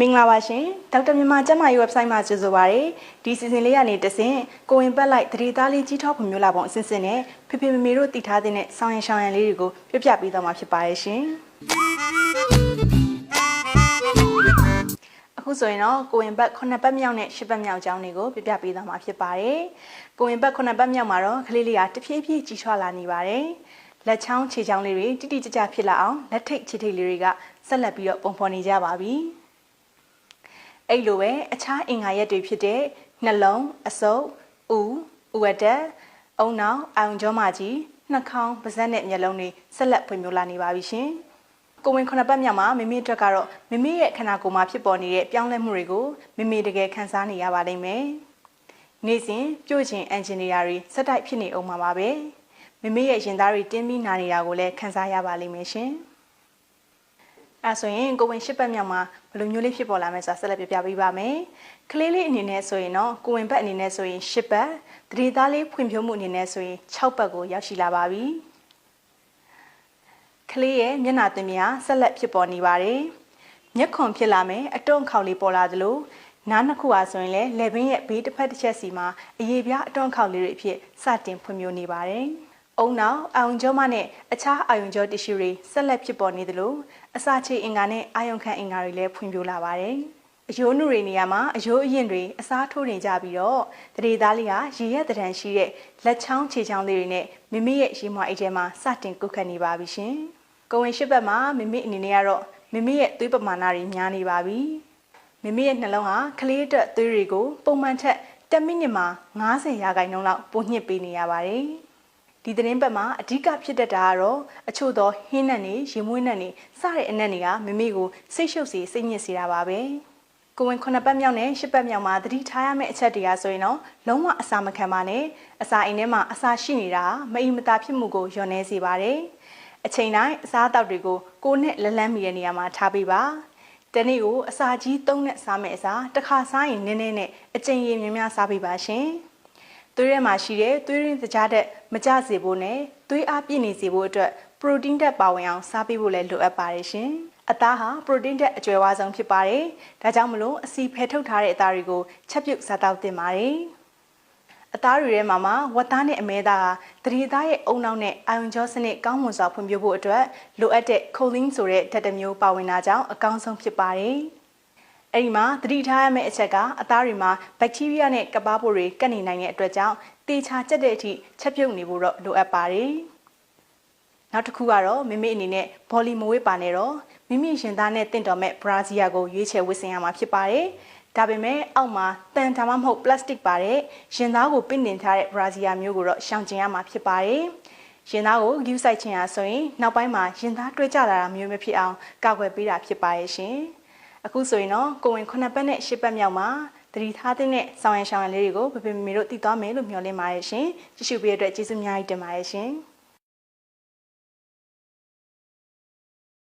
မင်္ဂလာပါရှင်ဒေါက်တာမြန်မာကျန်းမာရေး website မှာကြိုဆိုပါရစေဒီစီစဉ်လေးကနေတဆင့်ကိုဝင်ပတ်လိုက်တရေသားလေးကြီးထောက်ဖွံ့မျိုးလာပုံအစစ်စစ်နဲ့ဖေဖေမမေတို့တည်ထားတဲ့ဆောင်းရံရှောင်းရံလေးတွေကိုပြပြပေးသွားမှာဖြစ်ပါရဲ့ရှင်အခုဆိုရင်တော့ကိုဝင်ဘတ်9ပတ်မြောက်နဲ့10ပတ်မြောက်အကြောင်းတွေကိုပြပြပေးသွားမှာဖြစ်ပါတယ်ကိုဝင်ဘတ်9ပတ်မြောက်မှာတော့ကလေးလေးကတဖြည်းဖြည်းကြီးထွားလာနေပါတယ်လက်ချောင်းခြေချောင်းလေးတွေတိတိကျကျဖြစ်လာအောင်လက်ထိတ်ခြေထိတ်လေးတွေကဆက်လက်ပြီးတော့ပုံဖော်နေကြပါပြီ။ အဲ့လိုပဲအခြားအင်္ဂါရက်တွေဖြစ်တဲ့နှလုံးအဆုပ်ဦးဥဝတ္တအုံနောက်အာရုံကြောမကြီးနှာခေါင်းပါးစပ်နဲ့မျက်လုံးတွေဆက်လက်ဖွံ့ဖြိုးလာနေပါပြီရှင်။ကိုဝင်ခုနှစ်ပတ်မြောက်မှာမိမိအတွက်ကတော့မိမိရဲ့ခန္ဓာကိုယ်မှာဖြစ်ပေါ်နေတဲ့ပြောင်းလဲမှုတွေကိုမိမိတကယ်ခံစားနေရပါလိမ့်မယ်။နေ့စဉ်ကြို့ချင်အန်ဂျင်နီယာတွေစက်တိုက်ဖြစ်နေအောင်မှာပါပဲ။မိမိရဲ့ရင်သားတွေတင်းပြီးနာနေတာကိုလည်းခံစားရပါလိမ့်မယ်ရှင်။ အဲဆိုရင်ကိုဝင်ရှစ်ပတ်မြောက်မှာဘယ်လိုမျိုးလေးဖြစ်ပေါ်လာမလဲဆိုတာဆက်လက်ပြပြပေးပါမယ်။ကလေးလေးအနေနဲ့ဆိုရင်တော့ကိုဝင်ဘက်အနေနဲ့ဆိုရင်ရှစ်ပတ်တရေသားလေးဖွံ့ဖြိုးမှုအနေနဲ့ဆိုရင်6ပတ်ကိုရောက်ရှိလာပါပြီ။ကလေးရဲ့မျက်နှာသင်များဆက်လက်ဖြစ်ပေါ်နေပါတယ်။မျက်ခွန်ဖြစ်လာမယ်အတွန့်ခေါက်လေးပေါ်လာသလိုနားနှစ်ခုဟာဆိုရင်လည်းလက်ဘင်းရဲ့ဘေးတစ်ဖက်တစ်ချက်စီမှာအရေးပြားအတွန့်ခေါက်လေးတွေအဖြစ်စတင်ဖွံ့ဖြိုးနေပါတယ်။ အုံနောက်အာယုံကြောမနဲ့အခြားအာယုံကြောတ िश ူတွေဆက်လက်ဖြစ်ပေါ်နေသလိုအစာချေအင်္ဂါနဲ့အာယုံခံအင်္ဂါတွေလည်းဖွံ့ဖြိုးလာပါတယ်။အယိုးနုတွေနေရာမှာအယိုးအရင်တွေအစားထိုးနေကြပြီးတော့တရေသားလေးဟာရေရက်တံရှိတဲ့လက်ချောင်းခြေချောင်းလေးတွေနဲ့မိမိရဲ့ရေမွှအိတ်ထဲမှာစတင်ကုတ်ခတ်နေပါပြီရှင်။ကိုဝင်ရှိဘက်မှာမိမိအနေနဲ့ကတော့မိမိရဲ့သွေးပမာဏတွေများနေပါပြီ။မိမိရဲ့နှလုံးဟာကလေးအတွက်သွေးတွေကိုပုံမှန်ထက်10မိနစ်မှာ90ရာခိုင်နှုန်းလောက်ပိုညှစ်ပေးနေရပါတယ်။ ဒီသတင်းပတ်မှာအဓိကဖြစ်တတ်တာကတော့အချို့သောဟင်းနံ့တွေရေမွေးနံ့တွေစတဲ့အနံ့တွေကမမေကိုစိတ်ရှုပ်စေစိတ်ညစ်စေတာပါပဲကိုဝင်ခုနှစ်ပတ်မြောက်နဲ့ရှစ်ပတ်မြောက်မှာသတိထားရမယ့်အချက်တွေကဆိုရင်တော့လုံးဝအစာမခံပါနဲ့အစာအိမ်ထဲမှာအစာရှိနေတာမအီမတာဖြစ်မှုကိုလျော့နေစေပါတယ်အချိန်တိုင်းအစားအသောက်တွေကိုကိုယ်နဲ့လက်လန်းမိတဲ့နေရာမှာထားပေးပါတနေ့ကိုအစာကြီးသုံးနဲ့စားမယ့်အစားတစ်ခါစားရင်နည်းနည်းနဲ့အချိန်ရည်များများစားပေးပါရှင်။ သွေးထဲမှာရှိတဲ့သွေးရင်းစကြားတက်မကျစေဖို့နဲ့သွေးအားပြည့်နေစေဖို့အတွက်ပရိုတင်းတက်ပါဝင်အောင်စားပေးဖို့လည်းလိုအပ်ပါတယ်ရှင်။အသားဟာပရိုတင်းတက်အကျွယ်ဝဆုံးဖြစ်ပါတယ်။ဒါကြောင့်မလို့အစီဖယ်ထုတ်ထားတဲ့အသားတွေကိုချက်ပြုတ်စားတောက်သင့်ပါတယ်။အသားတွေထဲမှာမှဝက်သားနဲ့အမဲသားဟာတတိသားရဲ့အုံနောက်နဲ့အာယွန်ကြောစနစ်ကောင်းမွန်စွာဖွံ့ဖြိုးဖို့အတွက်လိုအပ်တဲ့ခိုလင်းဆိုတဲ့ဓာတ်တမျိုးပါဝင်တာကြောင့်အကောင်းဆုံးဖြစ်ပါတယ်။ အဲ့ဒီမှာသတိထားရမယ့်အချက်ကအသားတွေမှာဘက်တီးရီးယားနဲ့ကပ်ပါးပိုတွေကပ်နေနိုင်တဲ့အတွက်ကြောင့်တေချာကျက်တဲ့အထိချက်ပြုတ်နေဖို့တော့လိုအပ်ပါတယ်။နောက်တစ်ခုကတော့မိမိအနေနဲ့ဘောလီမဝေးပါနေတော့မိမိရင်သားနဲ့တင့်တော်မဲ့ဘရာဇီယာကိုရွေးချယ်ဝတ်ဆင်ရမှာဖြစ်ပါတယ်။ဒါပေမဲ့အောက်မှာတန်ဒါမှမဟုတ်ပလတ်စတစ်ပါတဲ့ရင်သားကိုပင့်တင်ထားတဲ့ဘရာဇီယာမျိုးကိုတော့ရှောင်ကျဉ်ရမှာဖြစ်ပါတယ်။ရင်သားကိုဂယူးဆိုင်ချင်ရဆိုရင်နောက်ပိုင်းမှာရင်သားတွဲကြလာတာမျိုးမဖြစ်အောင်ကာကွယ်ပေးတာဖြစ်ပါရဲ့ရှင်။ အခုဆိုရင်တော့ကိုဝင်9ပတ်နဲ့10ပတ်မြောက်မှာတတိထားတဲ့ဆောင်းရံရှောင်းရံလေးတွေကိုပပမမီတို့တည်သွားမယ်လို့မျှော်လင့်ပါတယ်ရှင်ကြည့်ရှုပေးတဲ့အတွက်ကျေးဇူးအများကြီးတင်ပါတယ်ရှင်